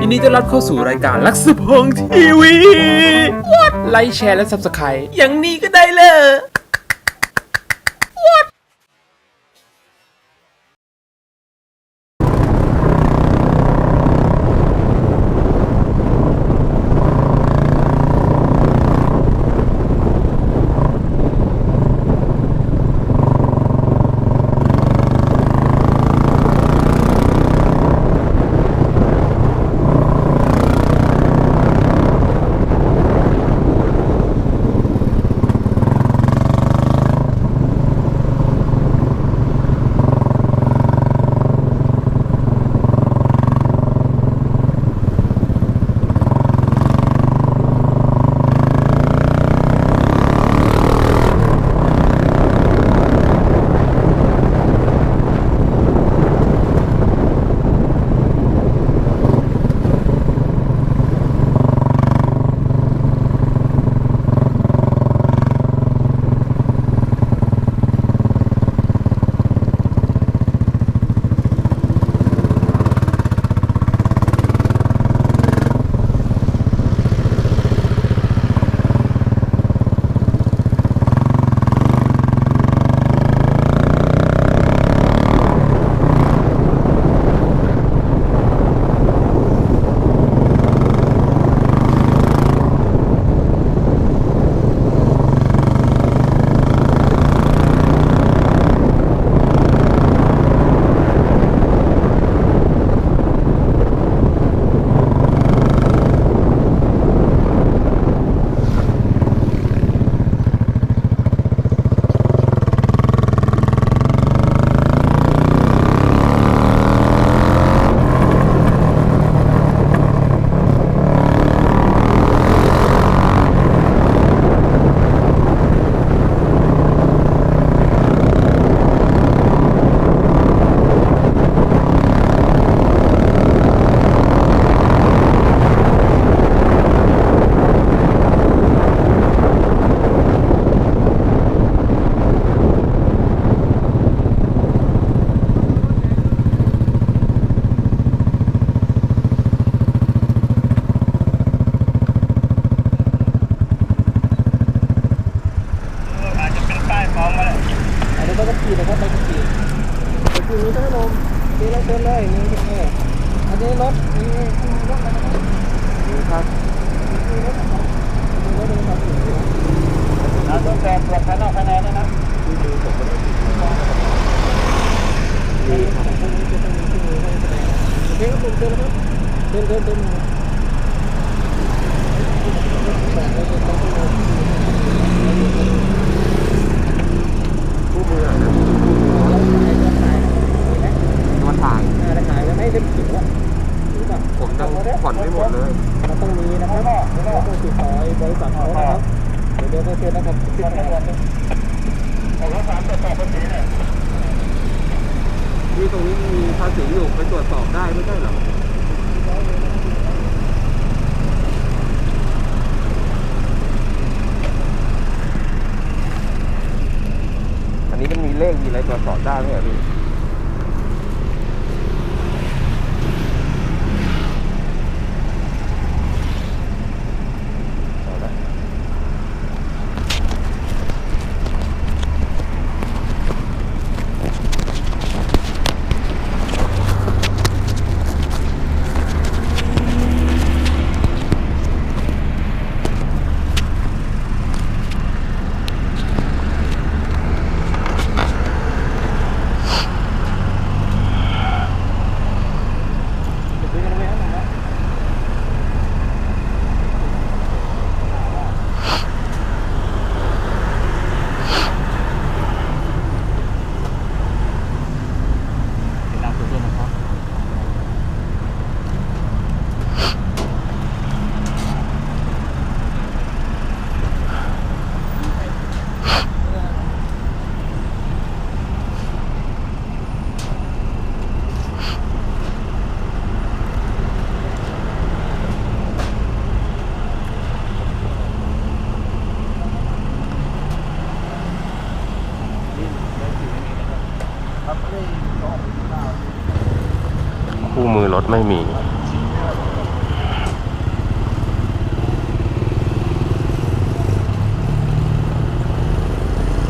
ยินดีต้อนรับเข้าสู่รายการลักษพงษ์ทีวี ไลค์แชร์และซับสไครต์อย่างนี้ก็ได้เลย อันนี้ก็จะขี่นะครับไปขี่ไปขี่นี้ท่านผู้ชมนี่เราเชิญเลยนี่นี่อันนี้รถนี่รถอะไรนะครับนี่ครับนี่รถอะไรนี่รถอะไรครับนี่รถเราต้องแซงตรวจภายนอกภายในด้วยนะนี่ครับตรงนี้จะต้องมีที่มือให้แสดงโอเคครับผมเชิญนะครับเชิญเชิญเชิญมาผู้มืออะนะมาถ่ายมาถ่ายแล้วไม่ได้เขียวอะผมต้องผ่อนไม่หมดเลย มันต้องมีนะครับเราต้องติดต่อบริษัทเขานะ ครับเดี๋ยวเดี๋ยวเชิญนะครับขึ้นมาผมรับสารตรวจสอบภาษีเนี่ยที่ตรงนี้มีภาษีอยู่ไปตรวจสอบได้ไม่ใช่หรออันนี้มันมีเลขมีอะไรตรวจสอบได้ไหมอะพี่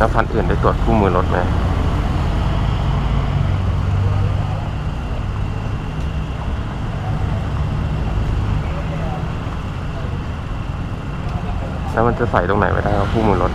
แล้วคันอื่นได้ตรวจคู่มือรถไหมแล้วมันจะใส่ตรงไหนไว้ได้ครับคู่มือรถ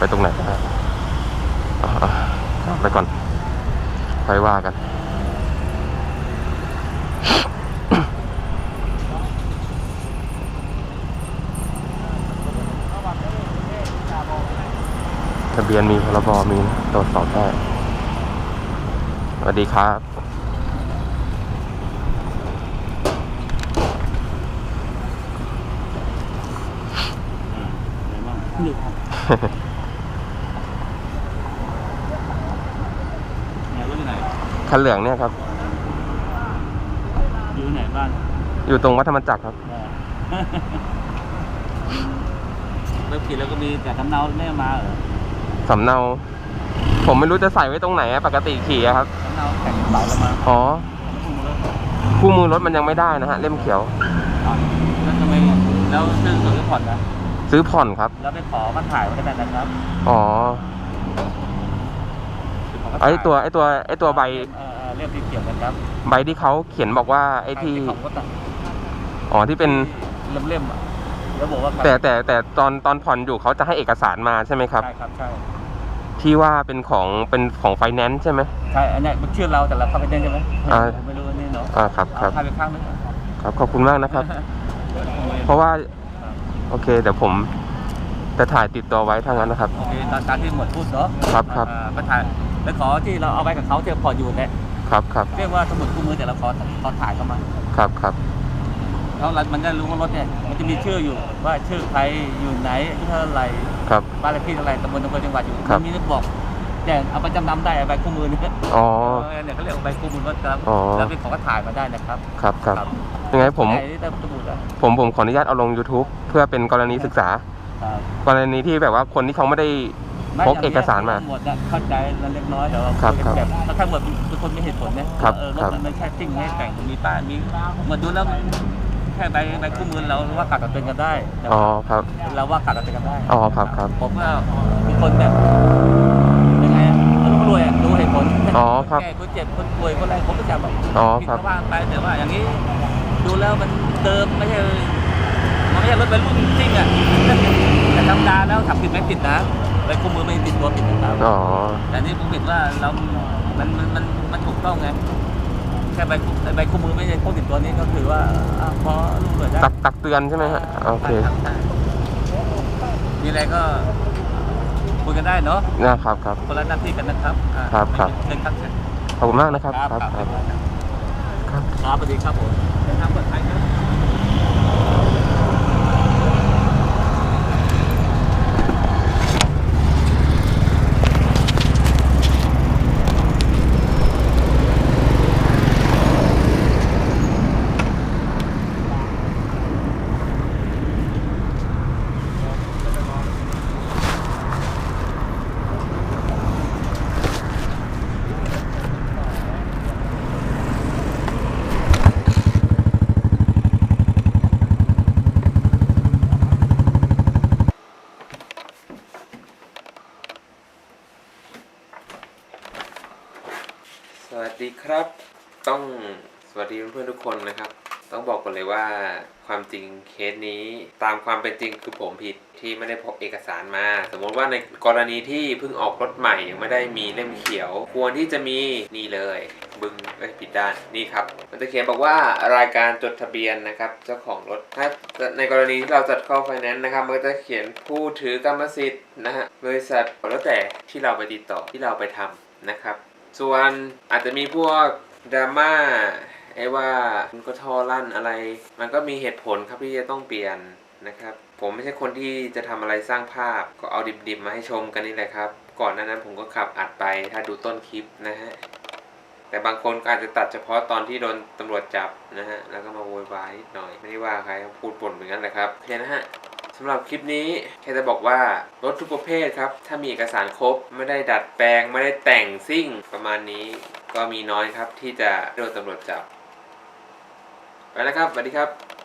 ไปตรงไหนได้อะอะเอาไปก่อนค่อยว่ากันทะเบียนมีพรบมีตรวจสอบได้สวัสดีครับนี่ครับเนี่ยรถอยู่ไหน คันเหลืองเนี่ยครับ อยู่ไหนบ้านอยู่ตรงวัดธรรมจักรครับเริ่มขี่แล้วก็มีแต่กำเนาไม่เอามาเหรอสำเนา ผมไม่รู้จะใส่ไว้ตรงไหนอะปกติขี่อะครับกำเนาแข่งเบาแล้วมาอ๋อพุ่งมาแล้วคู่มือรถมันยังไม่ได้นะฮะ เล่มเขียว อะแล้วทำไมแล้วซื้อตัวผ่อนนะซื้อผ่อนครับ แล้วไปขอมาถ่ายไว้ได้แบบนั้นครับ อ๋อขมา ไอถ่ายตัวไอตัวไอตัวใบเอ่อเรียบที่เกี่ยวกันครับใบที่เขาเขียนบอกว่าไอที่ของรถอะอ๋อที่เป็นเล่มๆอะแล้วบอกว่าแต่แต่แต่ตอนตอนผ่อนอยู่เขาจะให้เอกสารมาใช่ไหมครับ ใช่ครับใช่ที่ว่าเป็นของเป็นของไฟแนนซ์ใช่ไหม ใช่อันเนี้ยมันชื่อเราแต่เราเข้าไปเล่นใช่ไหมอ่า ผมไม่รู้อันนี่เนาะอ่าครับครับเอาถ่ายไปข้างนึงครับขอบคุณมากนะครับ เพราะว่า โอเคเดี๋ยวผมจะถ่ายติดตัวไว้ทางนั้นนะครับ โอเคตอนการที่หมวดพูดเนาะครับครับ อ่าก็ถ่าย แล้วขอที่เราเอาไว้กับเขาที่พออยู่เนี่ยครับครับเรียกว่าสมุดคู่มือแต่เราขอขอถ่ายเข้ามาครับครับแล้วเรามันจะรู้ว่ารถเนี่ยมันจะมีชื่ออยู่ว่าชื่อใครอยู่ไหนที่เท่าไหร่ครับบ้านเลขที่เท่าไหร่ตำบลอำเภอจังหวัดอยู่ครับมันมีนึกบอกแจ้งเอาไปจำนำได้เอาไปคู่มือนี่อ๋อเออเนี่ยเขาเรียกว่าใบคู่มือรถครับอ๋อแล้วเป็นของก็ถ่ายมาได้นะครับ ครับครับยังไงผมไหนที่สมุดอะผมผมขออนุญาตเอาลง YouTube เพื่อเป็นกรณีศึกษาครับกรณีที่แบบว่าคนที่เขาไม่ได้ พกเอกสารมา หมดอะเข้าใจเล็กน้อยแต่ว่าครับครับแบบถ้าทั้งหมดเป็นคนไม่เหตุผลเนี่ยครับเออรครัถบมันไม่แค่ติ้งไม่ให้แต่งมีป้ายมีเหมือนดูแล้วแค่ใบใบคู่มือเราว่ากาดตัดเตือนกันได้แต่อ๋อว่าครับเราว่ากาดตัดเตือนกันได้อ๋อครับครับผมว่ามีคนแบบยังไงอะอารมณ์รวยอะดูเหตุผลอ๋อครับแก่คนเจ็บคนป่วยคนอะไรผมก็จะแบบอ๋อผิดครับก็ว่างไปแต่ว่าอย่างนี้ ดูแล้วมันเดิมไม่ใช่มันไม่ใช่รถเป็นรุ่นจริงอะแต่ธรรมดาแล้วขับผิดไม่ผิดนะ ใบคู่มือไม่ติดตัวผิดนะครับอ๋อแต่นี่ผมเห็นว่าเรา มัน มัน มันมันถูกต้องไง แค่ใบคู่ใบคู่มือไม่ใช่พกติดตัวนี้ก็คือว่าอะพอรู้เลยได้ตักตักเตือนใช่ไหมฮะ โอเคใช่ใช่มีอะไรก็คุยกันได้เนาะ นะครับครับ คนละหน้าที่กันนะครับอ่าครับครับ เชิญครับเชิญขอบคุณมากนะครับ ครับครับครับ ครับครับครับสวัสดีครับผมเดินทางปลอดภัยครั ครับ ต้องสวัสดีเพื่อนๆทุกคนนะครับ ต้องบอกก่อนเลยว่าความจริงเคสนี้ตามความเป็นจริงคือผมผิดที่ไม่ได้พกเอกสารมา สมมติว่าในกรณีที่เพิ่งออกรถใหม่ยังไม่ได้มีเล่มเขียว ควรที่จะมีนี่เลย บึงเอ้ยผิดด้านนี่ครับ มันจะเขียนบอกว่ารายการจดทะเบียนนะครับเจ้าของรถถ้าในกรณีที่เราจัดเข้าไฟแนนซ์นะครับมันก็จะเขียนผู้ถือกรรมสิทธิ์นะฮะบริษัทแล้วแต่ที่เราไปติดต่อที่เราไปทำนะครับ ส่วนอาจจะมีพวกดราม่าไอ้ว่ามันก็ท่อลั่นอะไร มันก็มีเหตุผลครับที่จะต้องเปลี่ยนนะครับ ผมไม่ใช่คนที่จะทำอะไรสร้างภาพ ก็เอาดิบๆมาให้ชมกันนี่แหละครับ ก่อนหน้านั้นผมก็ขับอัดไปถ้าดูต้นคลิปนะฮะแต่บางคนก็อาจจะตัดเฉพาะตอนที่โดนตำรวจจับนะฮะ แล้วก็มาโวยวายนิดหน่อย ไม่ได้ว่าใครพูดบ่นเหมือนกันแหละครับโอเคนะฮะำหรับคลิปนี้แค่จะบอกว่ารถทุกประเภทครับ ถ้ามีเอกสารครบไม่ได้ดัดแปลง ไม่ได้แต่งซิ่งประมาณนี้ ก็มีน้อยครับที่จะโดนตำรวจจับ ไปแล้วครับสวัสดีครับ